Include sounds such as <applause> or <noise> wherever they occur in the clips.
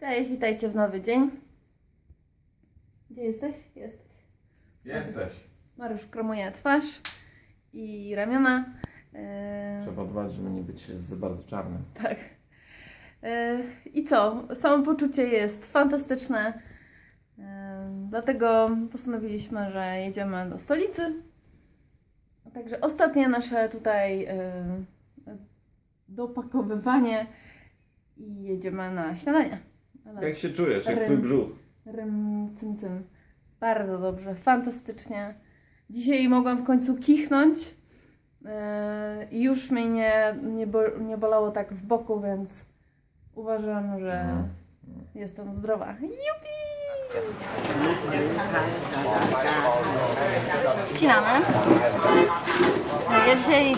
Cześć, witajcie w nowy dzień. Gdzie jesteś? Jesteś. Jesteś. Mariusz kromuje twarz i ramiona. E, Trzeba dbać, żeby nie być za bardzo czarnym. tak. E, I co? Samopoczucie jest fantastyczne. E, dlatego postanowiliśmy, że jedziemy do stolicy. Także ostatnie nasze tutaj dopakowywanie i jedziemy na śniadanie. Jak się czujesz? Jak Rym. twój brzuch? Rym, cym, cym. Bardzo dobrze, fantastycznie. Dzisiaj mogłam w końcu kichnąć yy, i już mnie nie, nie, bo, nie bolało tak w boku, więc uważam, że Mhm. jestem zdrowa. Jupi! Wcinamy. Ja dzisiaj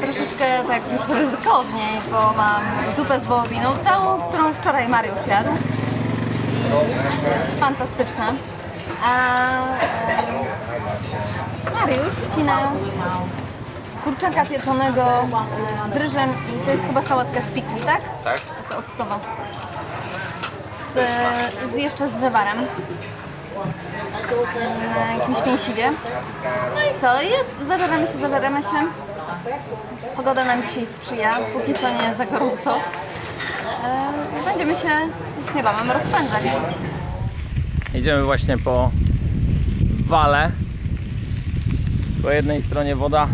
troszeczkę tak już ryzykowniej, bo mam zupę z wołowiną, tą, którą wczoraj Mariusz jadł i jest fantastyczna. A e, Mariusz wcina kurczaka pieczonego e, z ryżem i to jest chyba sałatka z pikli, tak? Tak. Taka octowa. Z, z jeszcze z wywarem. Na jakimś mięsiwie. No i co? Jest, zażeramy się, zażeramy się. Pogoda nam dzisiaj sprzyja, póki co nie za gorąco. E, będziemy się już niebawem rozpędzać. Jedziemy właśnie po wale. Po jednej stronie woda,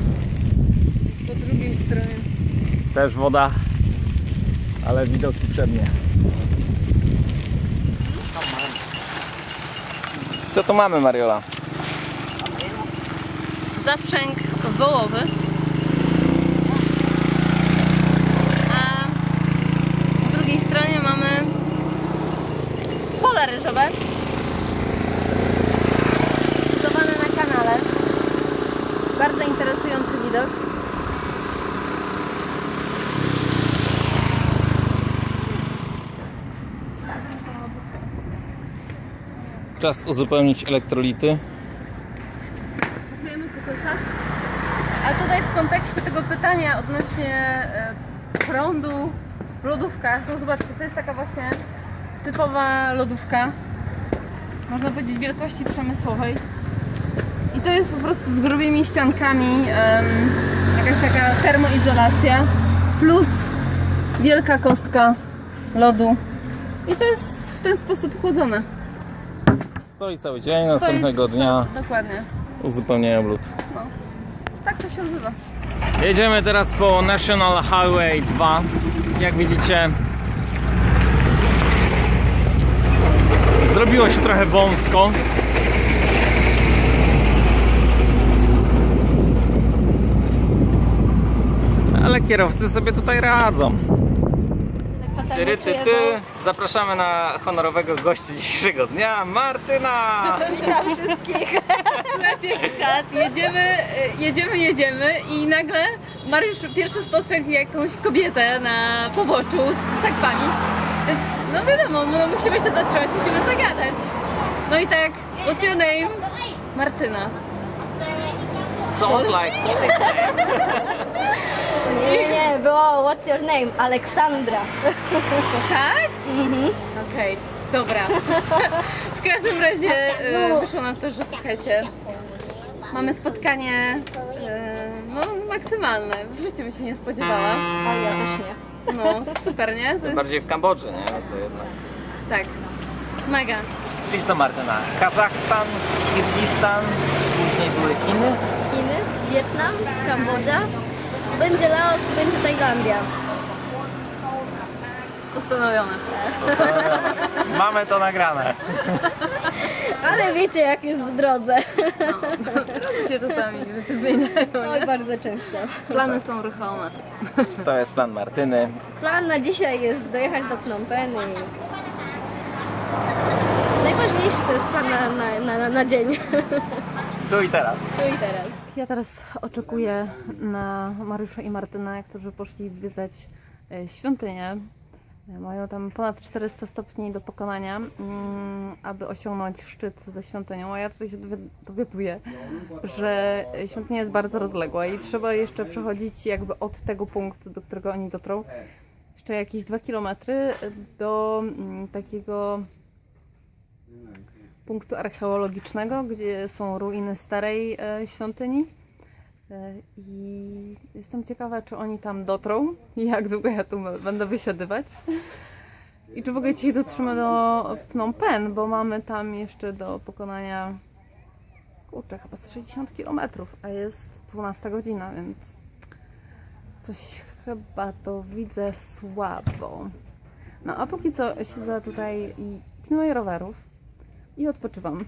Po drugiej stronie. też woda, ale widoki przednie. Co tu mamy, Mariola? Zaprzęg wołowy. A po drugiej stronie mamy pola ryżowe. Budowane na kanale. Bardzo interesujący widok. Czas uzupełnić elektrolity. Kupujemy kukusa. A tutaj w kontekście tego pytania odnośnie e, prądu w lodówkach, no zobaczcie, to jest taka właśnie typowa lodówka. Można powiedzieć wielkości przemysłowej. I to jest po prostu z grubymi ściankami em, jakaś taka termoizolacja plus wielka kostka lodu. I to jest w ten sposób chłodzone. Stoi cały dzień, następnego Stoi- dnia Dokładnie. uzupełniają lód. Tak to się odbywa. Jedziemy teraz po National Highway 2. Jak widzicie, zrobiło się trochę wąsko. Ale kierowcy sobie tutaj radzą. Tyry, ty, ty. Zapraszamy na honorowego gościa dzisiejszego dnia, Martyna! Witam wszystkich. Słuchajcie, jaki czat, jedziemy, jedziemy, jedziemy i nagle Mariusz pierwszy spostrzegł jakąś kobietę na poboczu z zakpami. No wiadomo, no musimy się zatrzymać, musimy zagadać. No i tak, what's your name? Martyna. Sound like Nie, nie, było What's your name? Aleksandra. Tak? Okej, dobra. W każdym razie y, wyszło na to, że słuchajcie, mamy spotkanie y, no, maksymalne. W życiu bym się nie spodziewała. A ja też nie. No, super, nie? To jest, bardziej w Kambodży, nie? No to jednak. tak, mega. Czyli co Martyna? Kazachstan, Kirgistan, później były Chiny. Chiny, Wietnam, Kambodża. Będzie Laos, będzie Tajlandia. Postanowione. Mamy to nagrane. <laughs> Ale wiecie jak jest w drodze. się czasami rzeczy zmieniają, Oj, nie? bardzo często. Plany są ruchome. To jest plan Martyny. Plan na dzisiaj jest dojechać do Phnom Penh i... Najważniejszy to jest plan na, na, na, na dzień. Tu i teraz. Tu i teraz. Ja teraz oczekuję na Mariusza i Martynę, którzy poszli zwiedzać e, świątynię. Mają tam ponad 400 stopni do pokonania, mm, aby osiągnąć szczyt ze świątynią. A ja tutaj się dowi- dowiaduję, że świątynia jest bardzo rozległa i trzeba jeszcze przechodzić jakby od tego punktu, do którego oni dotrą. jeszcze jakieś 2 km do mm, takiego punktu archeologicznego, gdzie są ruiny starej e, świątyni. E, I jestem ciekawa, czy oni tam dotrą i jak długo ja tu będę wysiadywać. I czy w ogóle dzisiaj dotrzymy do Phnom Penh, bo mamy tam jeszcze do pokonania kurczę, chyba z 60 km, a jest 12 godzina, więc coś chyba to widzę słabo. No a póki co siedzę tutaj i pilnuję rowerów i odpoczywam.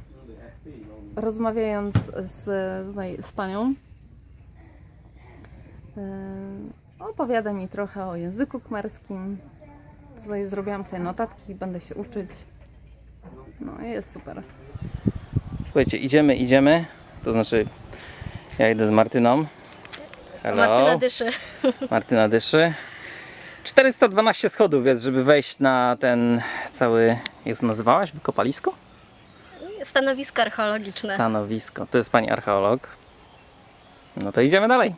Rozmawiając z, tutaj z panią, opowiada mi trochę o języku kmerskim. Tutaj zrobiłam sobie notatki, będę się uczyć. No i jest super. Słuchajcie, idziemy, idziemy. To znaczy, ja idę z Martyną. Hello. Martyna dyszy. <laughs> Martyna dyszy. 412 schodów jest, żeby wejść na ten cały, jak to nazywałaś? Wykopalisko? Stanowisko archeologiczne. Stanowisko. To jest pani archeolog. No to idziemy dalej.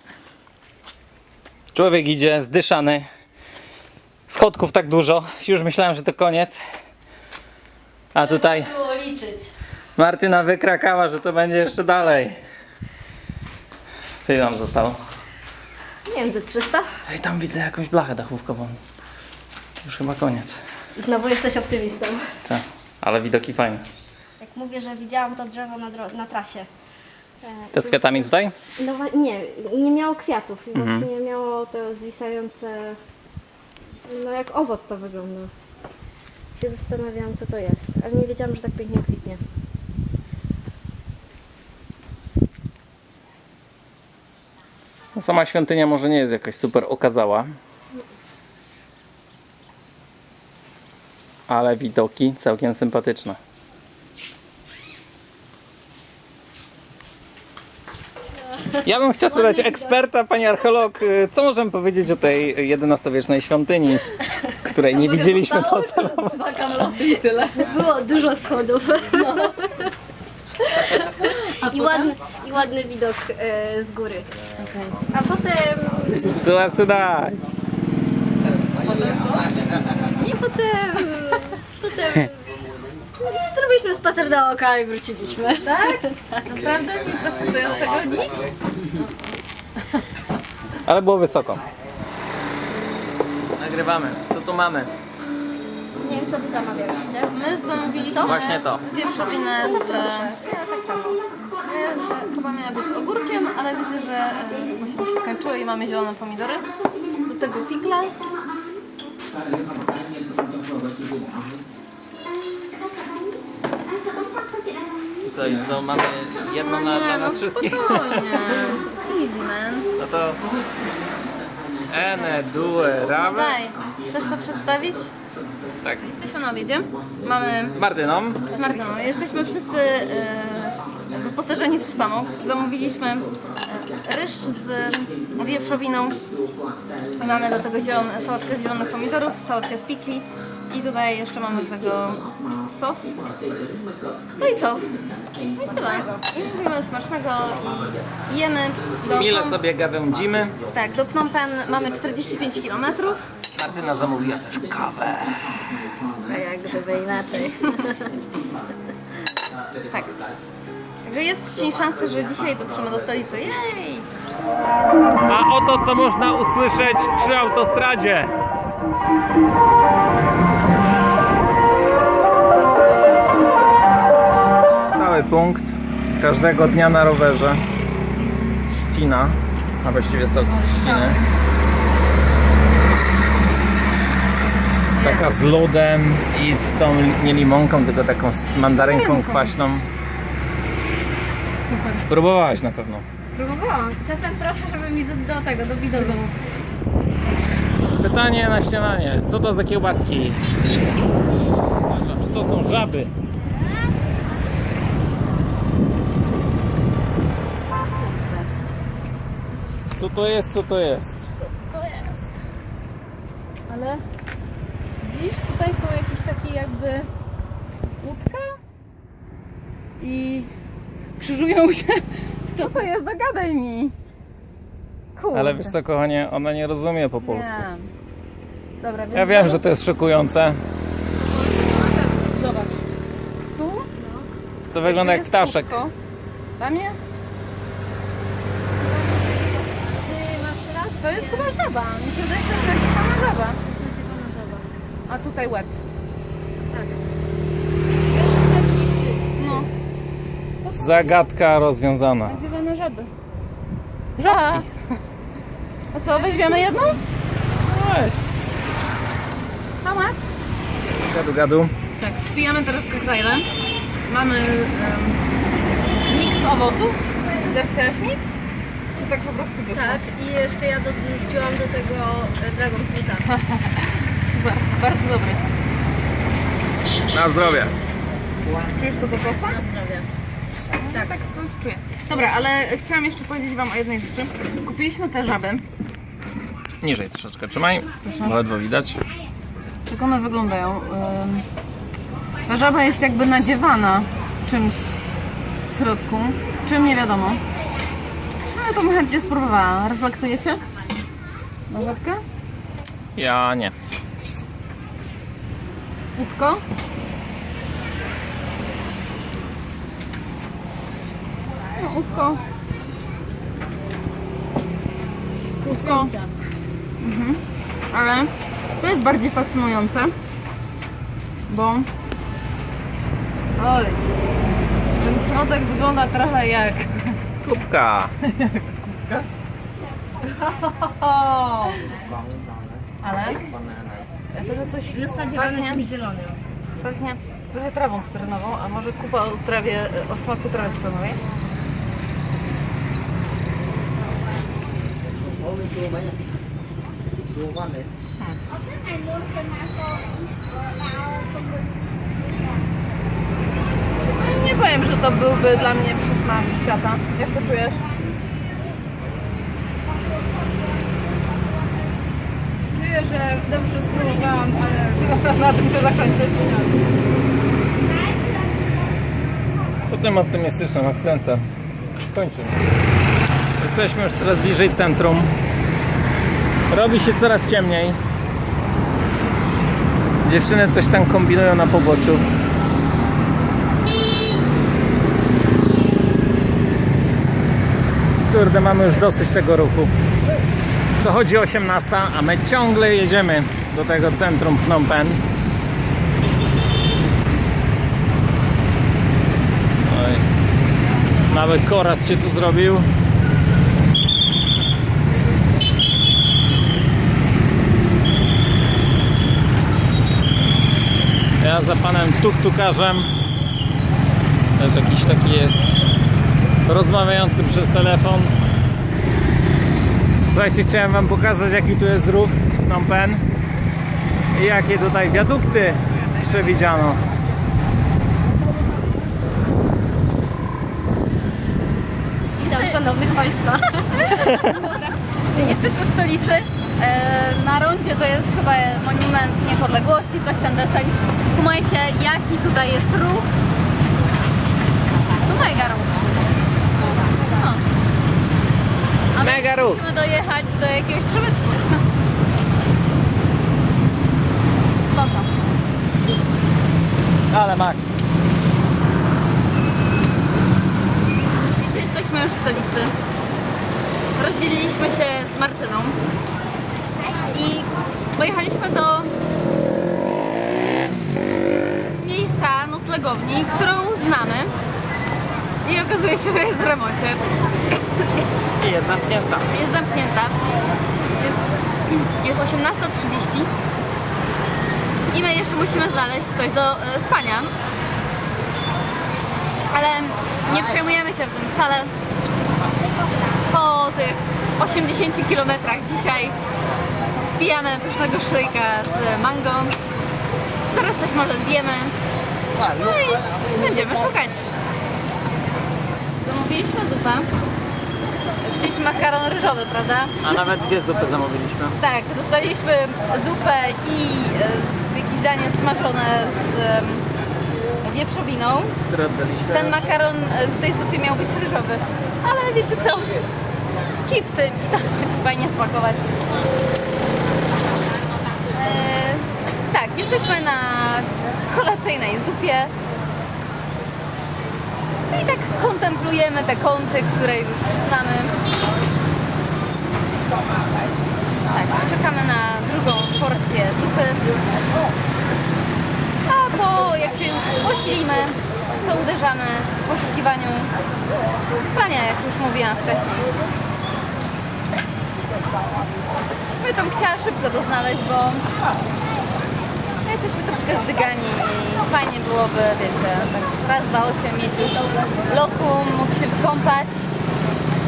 Człowiek idzie zdyszany. Schodków tak dużo. Już myślałem, że to koniec. A tutaj Było liczyć. Martyna wykrakała, że to będzie jeszcze dalej. Co ile nam zostało? Nie wiem, ze 300? Ej, tam widzę jakąś blachę dachówkową. Już chyba koniec. Znowu jesteś optymistą. Tak, ale widoki fajne. Jak mówię, że widziałam to drzewo na, dro- na trasie. E, Te z kwiatami tutaj? No wa- nie, nie miało kwiatów i właśnie miało to zwisające, no jak owoc to wygląda. Się zastanawiałam co to jest, ale nie wiedziałam, że tak pięknie kwitnie. No, sama świątynia może nie jest jakaś super okazała. Ale widoki całkiem sympatyczne. Ja bym chciał spytać eksperta, pani archeolog, y, co możemy powiedzieć o tej XI-wiecznej świątyni, której nie widzieliśmy docelowo. Dwa kamloty <laughs> i tyle. Było dużo schodów. <laughs> A I, ładny, I ładny widok e, z góry. A potem... Słuchaj, słuchaj. I potem... Potem... <laughs> Zrobiliśmy spacer do oka i wróciliśmy. Tak? Naprawdę? Nic zachwycającego? Nic? Ale było wysoko. Nagrywamy. Co tu mamy? Nie wiem, co wy zamawialiście. My zamówiliśmy Właśnie to. wieprzowinę z... Ja tak samo. Nie, że chyba miała być z ogórkiem, ale widzę, że e, właśnie mi się skończyły i mamy zielone pomidory. Do tego pikla. Co, to mamy jedną na, dla nas wszystkich? No spokojnie. <laughs> Easy man. No to... Ene, due, rave. Daj, chcesz to przedstawić? Tak. Jesteśmy na obiedzie. Mamy Z Martyną. z Martyną. Jesteśmy wszyscy e, wyposażeni w to samo. Zamówiliśmy e, ryż z wieprzowiną. Mamy do tego zielone, sałatkę z zielonych pomidorów, sałatkę z pikli i tutaj jeszcze mamy do tego sos. No i co? I tyle. I mówimy smacznego i- i jemy. Do Mile Phnom- sobie gawędzimy. Tak, do Phnom Penh mamy 45 km. Martyna zamówiła też kawę. A jak żeby inaczej. <laughs> Tak. Także jest cień szansy, że dzisiaj dotrzemy do stolicy. Jej! A oto co można usłyszeć przy autostradzie. Stały punkt każdego dnia na rowerze. Trzcina, a właściwie sok z trzciny. Taka z lodem i z tą nie limonką, tylko taką z mandarynką kwaśną. Próbowałaś na pewno. Próbowałam. Czasem proszę, żeby mi do, do tego, do widoku. Pytanie na śniadanie. Co to za kiełbaski? Czy to są żaby? Co to jest? Co to jest? To jest. Ale dziś tutaj są jakieś takie jakby łódka i krzyżują się. Co to jest? Zagadaj mi. Kurde. Ale wiesz co, kochanie, ona nie rozumie po polsku. Nie. Dobra, Ja wiem, że to jest szokujące. Zobacz. Tu To wygląda jak jest ptaszek. łóżko. Dla mnie to jest chyba żaba. Mi się wydaje, że to jest sama żaba. Żaba. A tutaj łeb. Tak. No, Zagadka rozwiązana. nadziewane żaby. Żabki. A co, weźmiemy jedną? Weź. How much? Gadu, gadu. Tak, spijamy teraz koktajlem. Mamy um, miks owoców. Też chciałaś miks? Czy tak po prostu wyszło? Tak, i jeszcze ja dorzuciłam do tego e, Dragon Fruita. <laughs> Super, bardzo dobry. Na zdrowie. Czujesz to kokosa? Na zdrowie. Tak, tak, coś czuję. Dobra, ale chciałam jeszcze powiedzieć Wam o jednej rzeczy. Kupiliśmy te żaby. Niżej troszeczkę trzymaj. Ledwo widać. Jak one wyglądają? Ta żaba jest jakby nadziewana czymś w środku. Czym nie wiadomo. Sumie to bym chętnie spróbowała. Reflektujecie? Na żabkę? Ja nie. Utko? No, utko. Utko. Mhm. Ale to jest bardziej fascynujące, bo oj, ten środek wygląda trochę jak Kubka. ale tego coś Jest nadziewana czymś zielonym. pachnie trochę trawą cytrynową, a może kupa o trawie, o smaku trawy cytrynowej. Nie powiem, że to byłby dla mnie przysmak świata. Jak to czujesz? Czuję, że dobrze spróbowałam, ale <laughs> Na tym się zakończy. Po tym optymistycznym akcentem kończymy. Jesteśmy już coraz bliżej centrum. Robi się coraz ciemniej. Dziewczyny coś tam kombinują na poboczu. Kurde, mamy już dosyć tego ruchu. Dochodzi 18, a my ciągle jedziemy do tego centrum Phnom Penh. Oj. Mały koraz się tu zrobił. Ja za panem tuktukarzem też jakiś taki jest rozmawiający przez telefon. Słuchajcie, chciałem wam pokazać jaki tu jest ruch Phnom Penh i jakie tutaj wiadukty przewidziano. Witam szanownych Państwa. <laughs> Jesteśmy w stolicy. E, Na rondzie to jest chyba monument niepodległości, coś ten deseń. Kumajcie, jaki tutaj jest ruch. To mega ruch. No. A my Mega ruch. musimy dojechać do jakiegoś przybytku. Spoko. Ale Max. Wiecie, jesteśmy już w stolicy. Rozdzieliliśmy się z Martyną i pojechaliśmy do miejsca noclegowni, którą znamy i okazuje się, że jest w remoncie. Jest zamknięta. Jest zamknięta, więc jest 18.30 i my jeszcze musimy znaleźć coś do e, spania. Ale nie przejmujemy się tym wcale. Po tych 80 km dzisiaj zbijamy pysznego szryjka z mango. Zaraz coś może zjemy. No i będziemy szukać. Zamówiliśmy zupę chcieliśmy makaron ryżowy, prawda? A nawet gdzie zupę zamówiliśmy. Tak, dostaliśmy zupę i e, jakieś danie smażone z e, wieprzowiną. Ten makaron e, w tej zupie miał być ryżowy, ale wiecie co? Kit z tym i tak <laughs> będzie fajnie smakować. E, tak, jesteśmy na kolacyjnej zupie kontemplujemy te kąty, które już znamy. Tak, czekamy na drugą porcję zupy. A po jak się już posilimy, to uderzamy w poszukiwaniu spania, jak już mówiłam wcześniej. Sumie tam chciała szybko to znaleźć, bo jesteśmy troszkę zdygani i fajnie byłoby, wiecie, tak raz, dwa, osiem mieć już lokum, móc się wykąpać.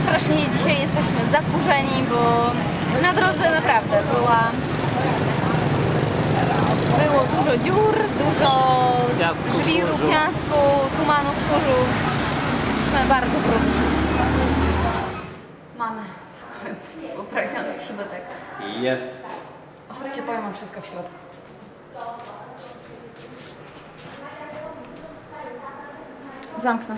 Strasznie dzisiaj jesteśmy zakurzeni, bo na drodze naprawdę była było dużo dziur, dużo Piasku, żwiru, kurzu. piasku, tumanów, kurzu. Jesteśmy bardzo brudni. Mamy w końcu upragniony przybytek. Jest. Chodźcie, powiem wam wszystko w środku. Zamknę.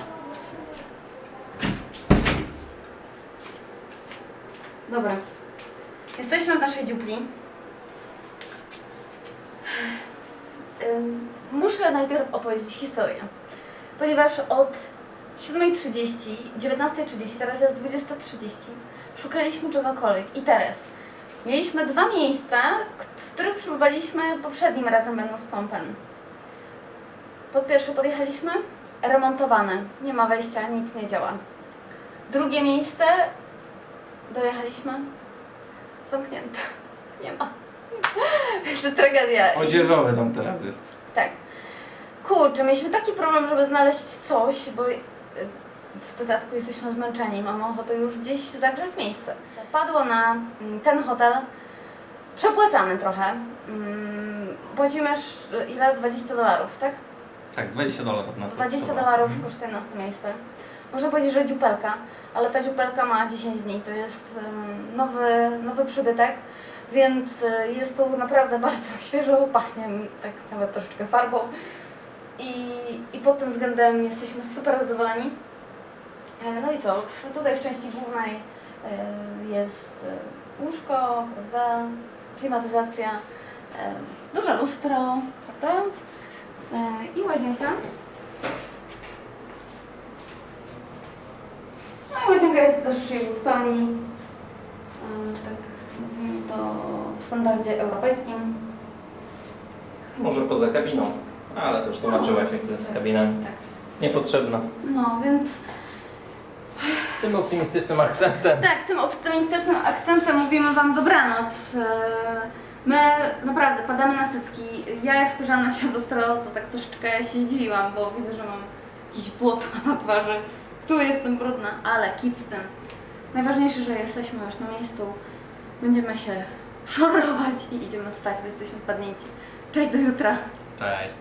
Dobra. Jesteśmy w naszej dziupli. Muszę najpierw opowiedzieć historię. Ponieważ od 7.30, 19.30, teraz jest 20.30, szukaliśmy czegokolwiek. I teraz mieliśmy dwa miejsca, w których przybywaliśmy poprzednim razem będąc pompem. Pod pierwsze podjechaliśmy, remontowane, nie ma wejścia, nic nie działa. Drugie miejsce, dojechaliśmy, zamknięte, nie ma. To tragedia. Odzieżowy tam teraz jest. tak. Kurczę, mieliśmy taki problem, żeby znaleźć coś, bo y, w dodatku jesteśmy zmęczeni, mamy ochotę już gdzieś zagrzeć miejsce. Padło na mm, ten hotel, przepłacany trochę. Mm, Płacimy ile? 20 dolarów, tak? Tak, 20 dolarów na to. 20 dolarów kosztuje nas to miejsce. Można powiedzieć, że dziupelka, ale ta dziupelka ma 10 dni. To jest y, nowy, nowy przybytek, więc y, jest tu naprawdę <laughs> bardzo świeżo, pachnie tak nawet troszeczkę farbą. I, I pod tym względem jesteśmy super zadowoleni. E, No i co? Tutaj w części głównej y, jest łóżko, prawda? Klimatyzacja, duże lustro, prawda? E, I łazienka. No i łazienka jest też jakby w pełni, e, tak nazwijmy to, w standardzie europejskim. Może poza kabiną. Ale to już tłumaczyłaś, jak to jest z kabinem. Tak. Niepotrzebna. No, więc Tym optymistycznym akcentem. tak, tym optymistycznym akcentem mówimy Wam dobranoc. My naprawdę padamy na cycki. Ja jak spojrzałam na się w lustro, to tak troszeczkę się zdziwiłam, bo widzę, że mam jakieś błoto <laughs> na twarzy. Tu jestem brudna, ale kit z tym. Najważniejsze, że jesteśmy już na miejscu. Będziemy się <laughs> szorować i idziemy spać, bo jesteśmy padnięci. Cześć do jutra. Cześć.